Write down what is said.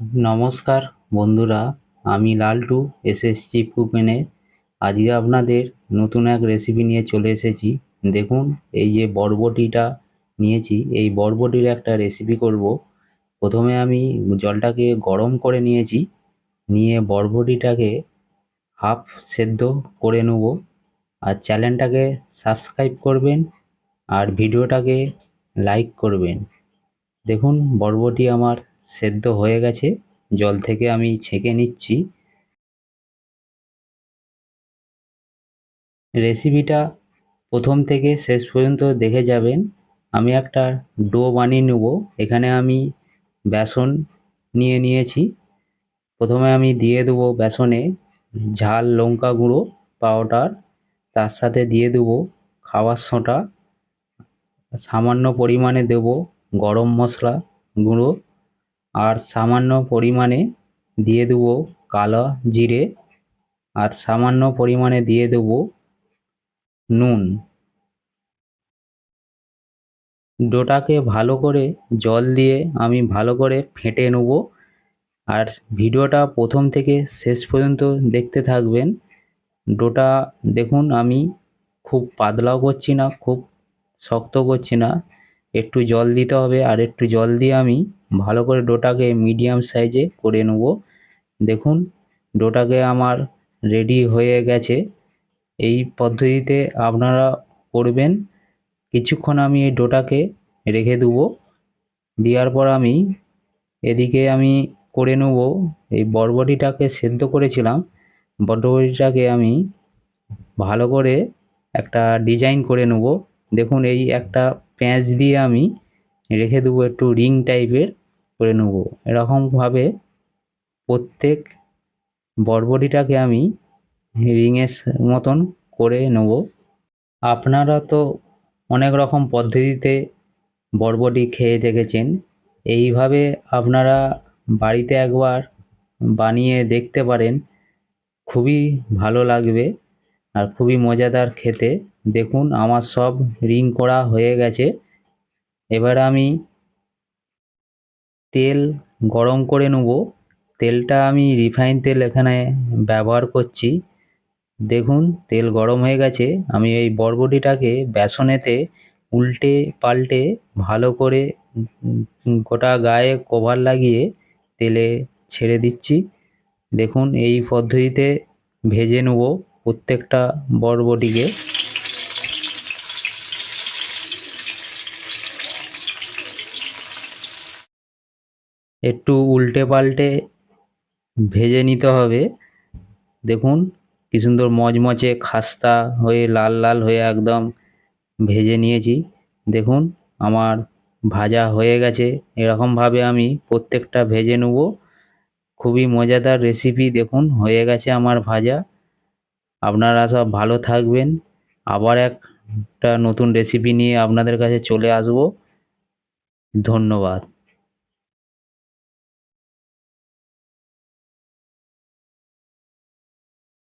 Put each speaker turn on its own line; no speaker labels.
নমস্কার, বন্ধুরা। আমি লালটু এসএসজি কুকিংয়ে আজকে আপনাদের নতুন এক রেসিপি নিয়ে চলে এসেছি। দেখুন, এই যে বরবটিটা নিয়েছি, এই বরবটির একটা রেসিপি করব। প্রথমে আমি জলটাকে গরম করে নিয়েছি। নিয়ে বরবটিটাকে হাফ সেদ্ধ করে নেব। আর চ্যানেলটাকে সাবস্ক্রাইব করবেন আর ভিডিওটাকে লাইক করবেন। দেখুন, বরবটি আমার সেদ্ধ হয়ে গেছে। জল থেকে আমি ছেঁকে নিচ্ছি। রেসিপিটা প্রথম থেকে শেষ পর্যন্ত দেখে যাবেন। আমি একটা ডো বানিয়ে নেব। এখানে আমি বেসন নিয়ে নিয়েছি। প্রথমে আমি দিয়ে দেবো বেসনে ঝাল লঙ্কা গুঁড়ো পাউডার। তার সাথে দিয়ে দেবো খাবার সোঁটা। সামান্য পরিমাণে দেব গরম মশলা গুঁড়ো। আর সামান্য পরিমাণে দিয়ে দেবো কালো জিরে। আর সামান্য পরিমাণে দিয়ে দেবো নুন। ডোটাকে ভালো করে জল দিয়ে আমি ভালো করে ফেটে নেব। আর ভিডিওটা প্রথম থেকে শেষ পর্যন্ত দেখতে থাকবেন। ডোটা দেখুন, আমি খুব পাতলাও করছি না, খুব শক্ত করছি না। একটু জল দিতে হবে, আর একটু জল দিয়ে আমি ভালো করে ডোটাকে মিডিয়াম সাইজে করে নেব। দেখুন, ডোটাকে আমার রেডি হয়ে গেছে। এই পদ্ধতিতে আপনারা করবেন। কিছুক্ষণ আমি এই ডোটাকে রেখে দেবো। দেওয়ার পর আমি এদিকে আমি করে নেব। এই বরবটিটাকে সেদ্ধ করেছিলাম। বরবটিটাকে আমি ভালো করে একটা ডিজাইন করে নেব। দেখুন, এই একটা পেঁয়াজ দিয়ে আমি রেখে দেবো একটু রিং টাইপের। করে নেব। এরকমভাবে প্রত্যেক বরবটিটাকে আমি রিংয়ের মতন করে নেব। আপনারা তো অনেক রকম পদ্ধতিতে বরবটি খেয়ে দেখেছেন। এইভাবে আপনারা বাড়িতে একবার বানিয়ে দেখতে পারেন। খুবই ভালো লাগবে আর খুবই মজাদার খেতে। দেখুন, আমার সব রিং করা হয়ে গেছে। এবার আমি তেল গরম করে নেব। তেলটা আমি রিফাইন তেল এখানে ব্যবহার করছি। দেখুন, তেল গরম হয়ে গেছে। আমি এই বরবটিটাকে বেসনেতে উল্টে পাল্টে ভালো করে গোটা গায়ে কভার লাগিয়ে তেলে ছেড়ে দিচ্ছি। দেখুন, এই পদ্ধতিতে ভেজে নেব প্রত্যেকটা বরবটিকে। একটু উল্টে পাল্টে ভেজে নিতে হবে। দেখুন কি সুন্দর মচমচে খাস্তা হয়ে লাল লাল হয়ে একদম ভেজে নিয়েছি। দেখুন আমার ভাজা হয়ে গেছে। এরকমভাবে আমি প্রত্যেকটা ভেজে নেব। খুবই মজাদার রেসিপি দেখুন হয়ে গেছে আমার ভাজা। আপনারা সব ভালো থাকবেন। আবার একটা নতুন রেসিপি নিয়ে আপনাদের কাছে চলে আসব। ধন্যবাদ।